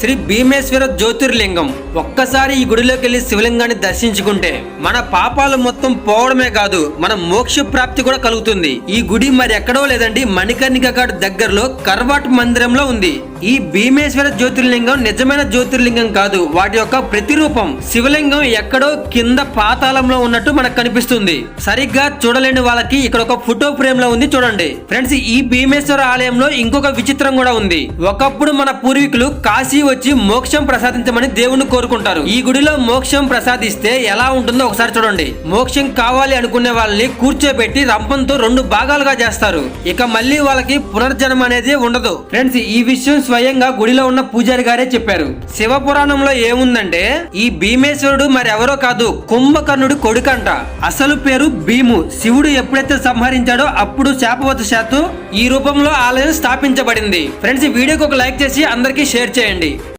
శ్రీ భీమేశ్వర జ్యోతిర్లింగం ఒక్కసారి ఈ గుడిలోకి వెళ్ళి శివలింగాన్ని దర్శించుకుంటే మన పాపాలు మొత్తం పోవడమే కాదు మన మోక్ష ప్రాప్తి కూడా కలుగుతుంది. ఈ గుడి మరి ఎక్కడో లేదండి మణికర్ణిక ఘాట్ దగ్గరలో కర్వాట్ మందిరంలో ఉంది. ఈ భీమేశ్వర జ్యోతిర్లింగం నిజమైన జ్యోతిర్లింగం కాదు. వాటి యొక్క ప్రతిరూపం శివలింగం ఎక్కడో కింద పాతాళంలో ఉన్నట్టు మనకు కనిపిస్తుంది. సరిగ్గా చూడలేని వాళ్ళకి ఇక్కడ ఒక ఫోటో ఫ్రేమ్లో ఉంది చూడండి. ఫ్రెండ్స్ ఈ భీమేశ్వర ఆలయంలో ఇంకొక విచిత్రం కూడా ఉంది. ఒకప్పుడు మన పూర్వీకులు కాశీ వచ్చి మోక్షం ప్రసాదించమని దేవుణ్ణి కోరుకుంటారు. ఈ గుడిలో మోక్షం ప్రసాదిస్తే ఎలా ఉంటుందో ఒకసారి చూడండి. మోక్షం కావాలి అనుకునే వాళ్ళని కూర్చోబెట్టి రంపంతో రెండు భాగాలుగా చేస్తారు. ఇక మళ్ళీ వాళ్ళకి పునర్జన్మ అనేది ఉండదు. ఫ్రెండ్స్ ఈ విషయం స్వయంగా గుడిలో ఉన్న పూజారి గారే చెప్పారు. శివ పురాణంలో ఏముందంటే ఈ భీమేశ్వరుడు మరి ఎవరో కాదు కుంభకర్ణుడు కొడుకంట. అసలు పేరు భీము. శివుడు ఎప్పుడైతే సంహరించాడో అప్పుడు శాపవశాత్తు ఈ రూపంలో ఆలయం స్థాపించబడింది. ఫ్రెండ్స్ ఈ వీడియోకి ఒక లైక్ చేసి అందరికీ షేర్ చేయండి.